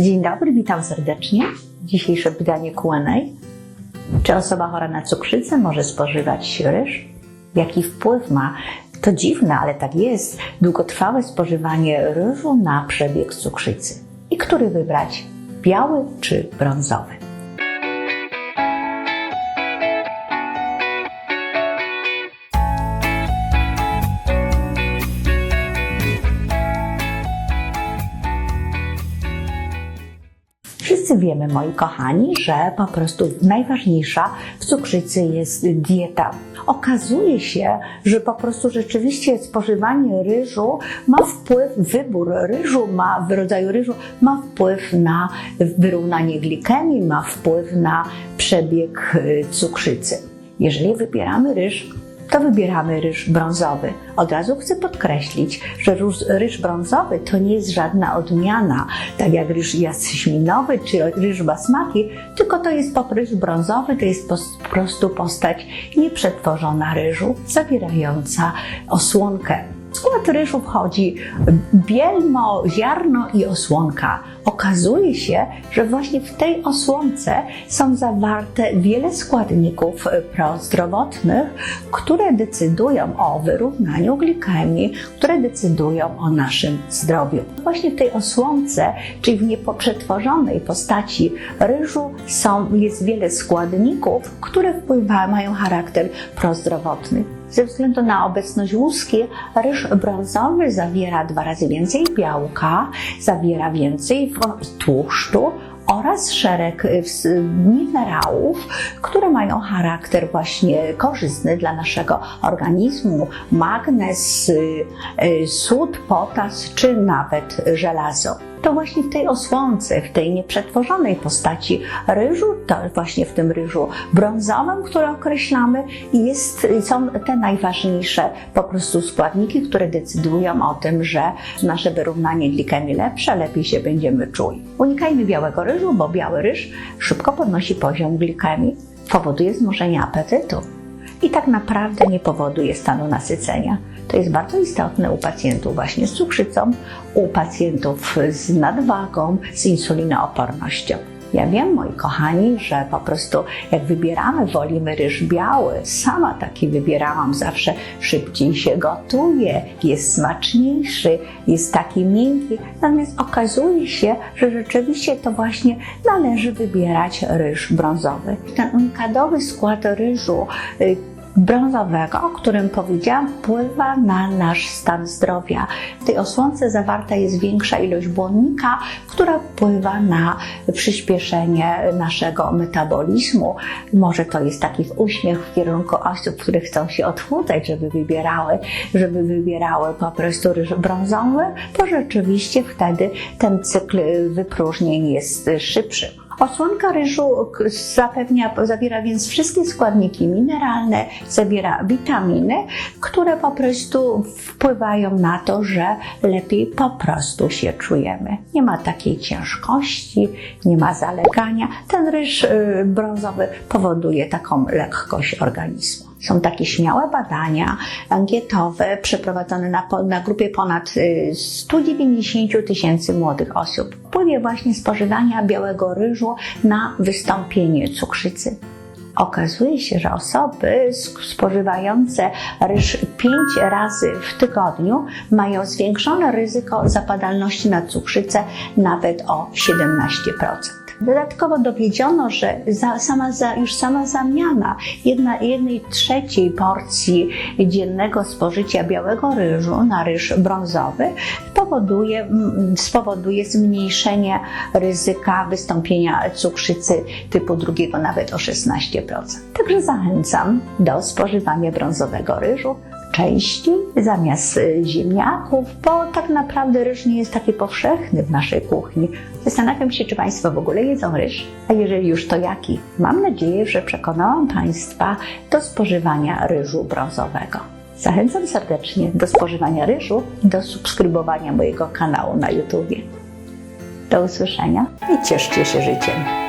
Dzień dobry, witam serdecznie. Dzisiejsze pytanie Q&A. Czy osoba chora na cukrzycę może spożywać ryż? Jaki wpływ ma, to dziwne, ale tak jest, długotrwałe spożywanie ryżu na przebieg cukrzycy? I który wybrać? Biały czy brązowy? Wszyscy wiemy, moi kochani, że po prostu najważniejsza w cukrzycy jest dieta. Okazuje się, że po prostu rzeczywiście spożywanie ryżu ma wpływ, wybór ryżu ma, w rodzaju ryżu ma wpływ na wyrównanie glikemii, ma wpływ na przebieg y, cukrzycy. Jeżeli wybieramy ryż, to wybieramy ryż brązowy. Od razu chcę podkreślić, że ryż, brązowy to nie jest żadna odmiana, tak jak ryż jaśminowy czy ryż basmati, tylko to jest ryż brązowy, to jest po prostu postać nieprzetworzona ryżu, zawierająca osłonkę. Skład ryżu wchodzi bielmo, ziarno i osłonka. Okazuje się, że właśnie w tej osłonce są zawarte wiele składników prozdrowotnych, które decydują o wyrównaniu glikemii, które decydują o naszym zdrowiu. Właśnie w tej osłonce, czyli w nieprzetworzonej postaci ryżu są, jest wiele składników, które wpływają, mają charakter prozdrowotny. Ze względu na obecność łuski, ryż brązowy zawiera dwa razy więcej białka, zawiera więcej tłuszczu oraz szereg minerałów, które mają charakter właśnie korzystny dla naszego organizmu, magnez, sód, potas czy nawet żelazo to właśnie w tej osłonce, w tej nieprzetworzonej postaci ryżu, to właśnie w tym ryżu brązowym, który określamy, jest, są te najważniejsze po prostu składniki, które decydują o tym, że nasze wyrównanie glikemii lepsze, lepiej się będziemy czuli. Unikajmy białego ryżu, bo biały ryż szybko podnosi poziom glikemii, powoduje znużenie apetytu i tak naprawdę nie powoduje stanu nasycenia. To jest bardzo istotne u pacjentów właśnie z cukrzycą, u pacjentów z nadwagą, z insulinoopornością. Ja wiem, moi kochani, że po prostu jak wybieramy, wolimy ryż biały. Sama taki wybierałam zawsze, szybciej się gotuje, jest smaczniejszy, jest taki miękki. Natomiast okazuje się, że rzeczywiście to właśnie należy wybierać ryż brązowy. Ten unikadowy skład ryżu, brązowego, o którym powiedziałam, wpływa na nasz stan zdrowia. W tej osłonce zawarta jest większa ilość błonnika, która wpływa na przyspieszenie naszego metabolizmu. Może to jest taki uśmiech w kierunku osób, które chcą się odchudzać, żeby wybierały, żeby wybierały po prostu ryż brązowy, to rzeczywiście wtedy ten cykl wypróżnień jest szybszy. Osłonka ryżu zapewnia, zawiera więc wszystkie składniki mineralne, zawiera witaminy, które po prostu wpływają na to, że lepiej po prostu się czujemy. Nie ma takiej ciężkości, nie ma zalegania. Ten ryż y, brązowy powoduje taką lekkość organizmu. Są takie śmiałe badania ankietowe przeprowadzone na, na grupie ponad 190 tysięcy młodych osób. Wpływie właśnie spożywania białego ryżu na wystąpienie cukrzycy. Okazuje się, że osoby spożywające ryż 5 razy w tygodniu mają zwiększone ryzyko zapadalności na cukrzycę nawet o 17%. Dodatkowo dowiedziono, że za, sama za, już sama zamiana jedna, jednej trzeciej porcji dziennego spożycia białego ryżu na ryż brązowy spowoduje, spowoduje zmniejszenie ryzyka wystąpienia cukrzycy typu drugiego nawet o 16%. Także zachęcam do spożywania brązowego ryżu częściej zamiast y, ziemniaków, bo tak naprawdę ryż nie jest taki powszechny w naszej kuchni. Zastanawiam się, czy Państwo w ogóle jedzą ryż, a jeżeli już to jaki? Mam nadzieję, że przekonałam Państwa do spożywania ryżu brązowego. Zachęcam serdecznie do spożywania ryżu i do subskrybowania mojego kanału na YouTube. Do usłyszenia i cieszcie się życiem.